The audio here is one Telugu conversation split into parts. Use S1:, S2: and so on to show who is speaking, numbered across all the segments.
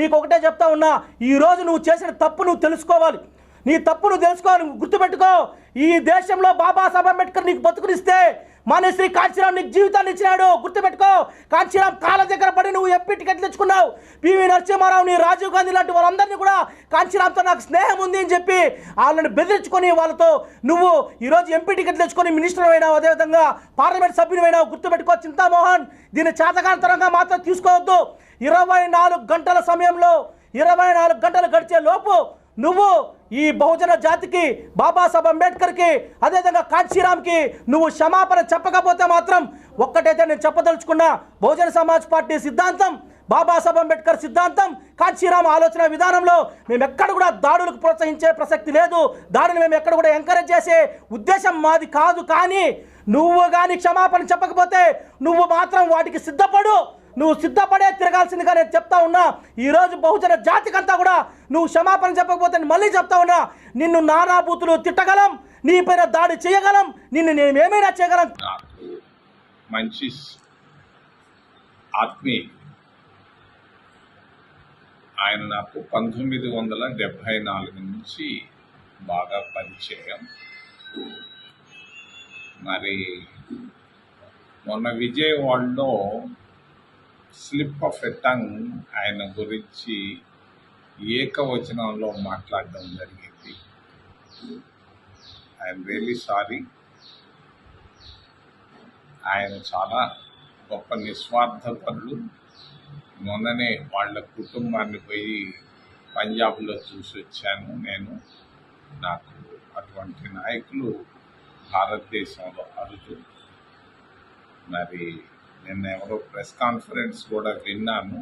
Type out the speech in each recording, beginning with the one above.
S1: నీకు ఒకటే చెప్తా ఉన్నా ఈ రోజు నువ్వు చేసిన తప్పు నువ్వు తెలుసుకోవాలి. నీ తప్పు నువ్వు తెలుసుకోవాలి నువ్వు గుర్తుపెట్టుకో. ఈ దేశంలో బాబాసాహెబ్ అంబేద్కర్ నీకు బతుకునిస్తే మానేశ్రీ కాంచీరామ్ నీకు జీవితాన్ని ఇచ్చినాడు. గుర్తుపెట్టుకో. కాంచీరామ్ కాళ్ళ దగ్గర పడి నువ్వు ఎంపీ టికెట్ తెచ్చుకున్నావు? పివి నరసింహారావు నీ రాజీవ్ గాంధీ లాంటి వాళ్ళందరినీ కూడా కాంచీరామ్తో నాకు స్నేహం ఉంది అని చెప్పి వాళ్ళని బెదిరించుకొని వాళ్ళతో నువ్వు ఈరోజు ఎంపీ టికెట్ తెచ్చుకొని మినిస్టర్ అయినావు. అదేవిధంగా పార్లమెంట్ సభ్యుని అయినావు. గుర్తుపెట్టుకో చింతామోహన్. దీన్ని చేతకాంతరంగా మాత్రం తీసుకోవద్దు. ఇరవై నాలుగు గంటల సమయంలో ఇరవై నాలుగు గంటలు గడిచే లోపు నువ్వు ఈ బహుజన జాతికి బాబాసాహెబ్ అంబేద్కర్కి అదేవిధంగా కాంచీరామ్కి నువ్వు క్షమాపణ చెప్పకపోతే మాత్రం ఒక్కటైతే నేను చెప్పదలుచుకున్నా బహుజన సమాజ్ పార్టీ సిద్ధాంతం బాబాసాహెబ్ అంబేద్కర్ సిద్ధాంతం కాంచీరామ్ ఆలోచన విధానంలో మేము ఎక్కడ కూడా దాడులకు ప్రోత్సహించే ప్రసక్తి లేదు. దాడిని మేము ఎక్కడ కూడా ఎంకరేజ్ చేసే ఉద్దేశం మాది కాదు. కానీ నువ్వు కానీ క్షమాపణ చెప్పకపోతే నువ్వు మాత్రం వాటికి సిద్ధపడు. నువ్వు సిద్ధపడే తిరగాల్సిందిగా నేను చెప్తా ఉన్నా. ఈరోజు బహుజన జాతికంతా కూడా నువ్వు క్షమాపణ చెప్పకపోతే మళ్ళీ చెప్తా ఉన్నా. నిన్ను నానా బూతులు తిట్టగలం నీ పైన దాడి చేయగలం నిన్ను నేను ఏమైనా చేయగలం.
S2: మంచి ఆత్మీ ఆయన నాకు పంతొమ్మిది వందల డెబ్భై నాలుగు నుంచి బాగా పరిచయం. మరి మొన్న విజయవాడలో స్లిప్ ఆఫ్ ఎ టంగ్ ఆయన గురించి ఏకవచనంలో మాట్లాడడం జరిగింది. ఐఎమ్ రియలీ సారీ ఆయన చాలా గొప్ప నిస్వార్థపరులు మొన్ననే వాళ్ళ కుటుంబాన్ని పోయి పంజాబ్లో చూసి వచ్చాను నేను. నాకు అటువంటి నాయకులు భారతదేశంలో అరుదు. మరి నిన్న ఎవరో ప్రెస్ కాన్ఫరెన్స్ కూడా విన్నాను.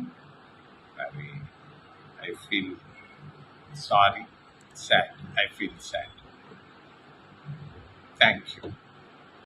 S2: అది I feel sorry sad I feel sad thank you